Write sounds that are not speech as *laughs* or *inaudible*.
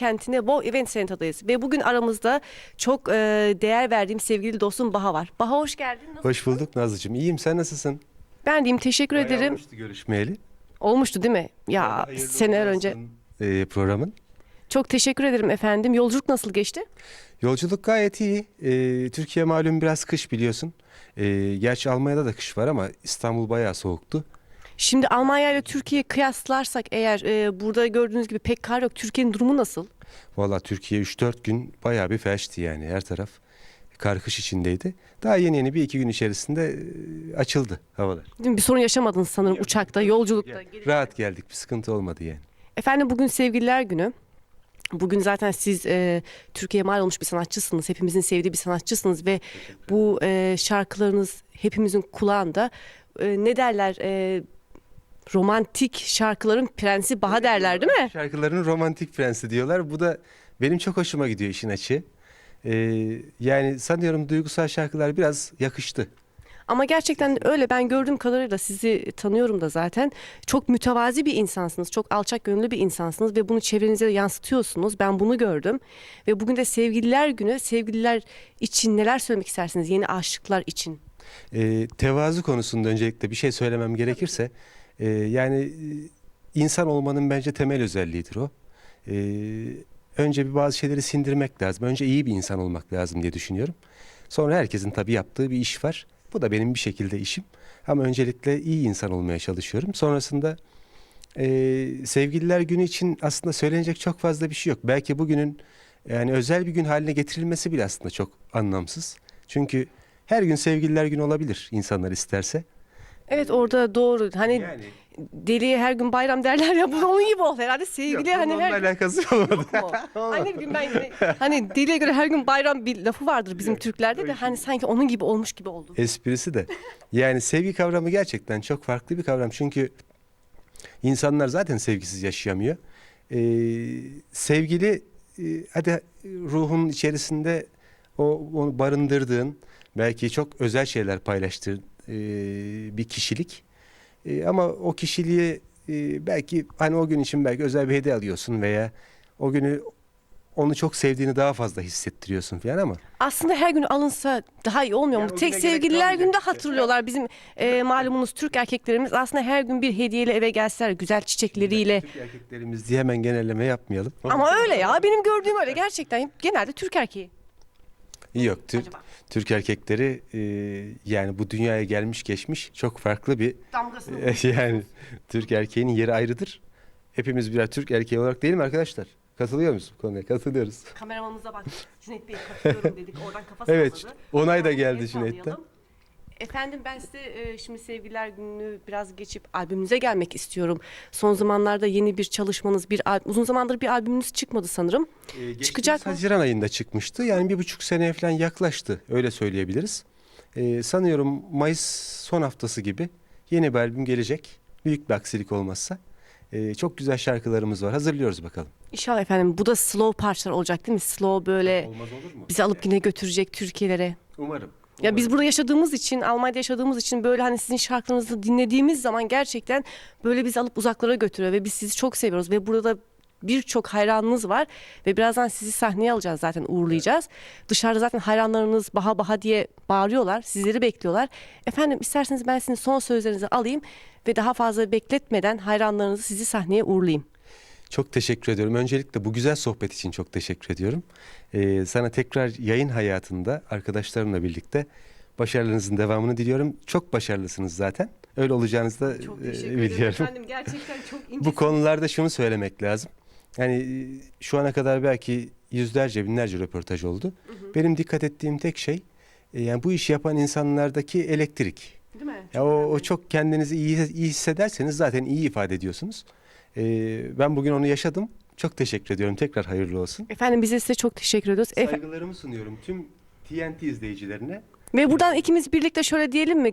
kentinde Wow Event Center'dayız. Ve bugün aramızda çok e, değer verdiğim sevgili dostum Baha var. Baha hoş geldin. Nasıl- Hoş bulduk Nazlıcığım. İyiyim sen nasılsın? Ben diyeyim teşekkür Bayağı ederim. olmuştu görüşmeyeli. Olmuştu değil mi? Ya Hayırlı seneler önce. e, programın. Çok teşekkür ederim efendim. Yolculuk nasıl geçti? Yolculuk gayet iyi. E, Türkiye malum biraz kış biliyorsun. E, gerçi Almanya'da da kış var ama İstanbul bayağı soğuktu. Şimdi Almanya ile Türkiye kıyaslarsak eğer e, burada gördüğünüz gibi pek kar yok. Türkiye'nin durumu nasıl? Valla Türkiye 3-4 gün bayağı bir felçti yani her taraf kar kış içindeydi. Daha yeni yeni bir iki gün içerisinde e, açıldı havalar. Değil mi? Bir sorun yaşamadınız sanırım uçakta, yolculukta. Rahat geldik bir sıkıntı olmadı yani. Efendim bugün sevgililer günü. Bugün zaten siz e, Türkiye'ye mal olmuş bir sanatçısınız. Hepimizin sevdiği bir sanatçısınız ve bu e, şarkılarınız hepimizin kulağında. E, ne derler? E, romantik şarkıların prensi Baha derler değil mi? Şarkıların romantik prensi diyorlar. Bu da benim çok hoşuma gidiyor işin açığı. E, yani sanıyorum duygusal şarkılar biraz yakıştı. Ama gerçekten öyle ben gördüğüm kadarıyla sizi tanıyorum da zaten. Çok mütevazi bir insansınız. Çok alçak gönüllü bir insansınız ve bunu çevrenize de yansıtıyorsunuz. Ben bunu gördüm. Ve bugün de sevgililer günü. Sevgililer için neler söylemek istersiniz? Yeni aşıklar için. E, tevazu konusunda öncelikle bir şey söylemem gerekirse e, yani insan olmanın bence temel özelliğidir o. E, önce bir bazı şeyleri sindirmek lazım. Önce iyi bir insan olmak lazım diye düşünüyorum. Sonra herkesin tabii yaptığı bir iş var. Bu da benim bir şekilde işim. Ama öncelikle iyi insan olmaya çalışıyorum. Sonrasında e, sevgililer günü için aslında söylenecek çok fazla bir şey yok. Belki bugünün yani özel bir gün haline getirilmesi bile aslında çok anlamsız. Çünkü her gün sevgililer günü olabilir insanlar isterse. Evet orada doğru. Hani Yani deliye her gün bayram derler ya bu *laughs* onun gibi oldu herhalde sevgili hani onunla her gün alakası *laughs* olmadı. Yok mu? Ay ne bileyim ben yine- hani deliye göre her gün bayram bir lafı vardır bizim Türklerde de hani sanki onun gibi olmuş gibi oldu. Esprisi de. Yani sevgi kavramı gerçekten çok farklı bir kavram. Çünkü insanlar zaten sevgisiz yaşayamıyor. Ee, sevgili e, hadi ruhun içerisinde o onu barındırdığın belki çok özel şeyler paylaştığın e, bir kişilik. E, ama o kişiliği e, belki hani o gün için belki özel bir hediye alıyorsun veya o günü onu çok sevdiğini daha fazla hissettiriyorsun falan ama Aslında her gün alınsa daha iyi olmuyor mu? Tek sevgililer günde işte. hatırlıyorlar bizim e, malumunuz Türk erkeklerimiz aslında her gün bir hediyeyle eve gelseler güzel çiçekleriyle. Türk erkeklerimiz diye hemen genelleme yapmayalım. Ama öyle ya benim gördüğüm öyle gerçekten genelde Türk erkeği. Yok Türk, Acaba? Türk erkekleri e, yani bu dünyaya gelmiş geçmiş çok farklı bir Damgasını e, *laughs* yani Türk erkeğinin yeri ayrıdır. Hepimiz birer Türk erkeği olarak değil mi arkadaşlar? Katılıyor musun bu konuya? Katılıyoruz. Kameramamıza bak. Cüneyt Bey katılıyorum *laughs* dedik. Oradan kafa Evet, salladı. onay da geldi el Cüneyt'ten. sallayalım. Efendim ben size e, şimdi sevgililer günü biraz geçip albümünüze gelmek istiyorum. Son zamanlarda yeni bir çalışmanız, bir al- uzun zamandır bir albümünüz çıkmadı sanırım. E, Çıkacak mı? Haziran ayında çıkmıştı. Yani bir buçuk sene falan yaklaştı. Öyle söyleyebiliriz. E, sanıyorum Mayıs son haftası gibi yeni bir albüm gelecek. Büyük bir aksilik olmazsa. E, çok güzel şarkılarımız var. Hazırlıyoruz bakalım. İnşallah efendim bu da slow parçalar olacak değil mi? Slow böyle Olmaz olur mu? bizi alıp yine götürecek Türkiye'lere. Umarım. Ya biz burada yaşadığımız için, Almanya'da yaşadığımız için böyle hani sizin şarkılarınızı dinlediğimiz zaman gerçekten böyle bizi alıp uzaklara götürüyor ve biz sizi çok seviyoruz ve burada birçok hayranınız var ve birazdan sizi sahneye alacağız zaten uğurlayacağız. Dışarıda zaten hayranlarınız baha baha diye bağırıyorlar. Sizleri bekliyorlar. Efendim isterseniz ben sizin son sözlerinizi alayım ve daha fazla bekletmeden hayranlarınızı sizi sahneye uğurlayayım. Çok teşekkür ediyorum. Öncelikle bu güzel sohbet için çok teşekkür ediyorum. Ee, sana tekrar yayın hayatında arkadaşlarımla birlikte başarılarınızın devamını diliyorum. Çok başarılısınız zaten. Öyle olacağınızı da e, biliyorum. *laughs* Gerçekten çok Bu konularda şunu söylemek lazım. Yani e, şu ana kadar belki yüzlerce binlerce röportaj oldu. Benim dikkat ettiğim tek şey e, yani bu işi yapan insanlardaki elektrik. Değil mi? Ya o, o çok kendinizi iyi, iyi hissederseniz zaten iyi ifade ediyorsunuz. Ee, ben bugün onu yaşadım. Çok teşekkür ediyorum. Tekrar hayırlı olsun. Efendim biz de size çok teşekkür ediyoruz. Efe- Saygılarımı sunuyorum tüm TNT izleyicilerine. Ve buradan ikimiz birlikte şöyle diyelim mi?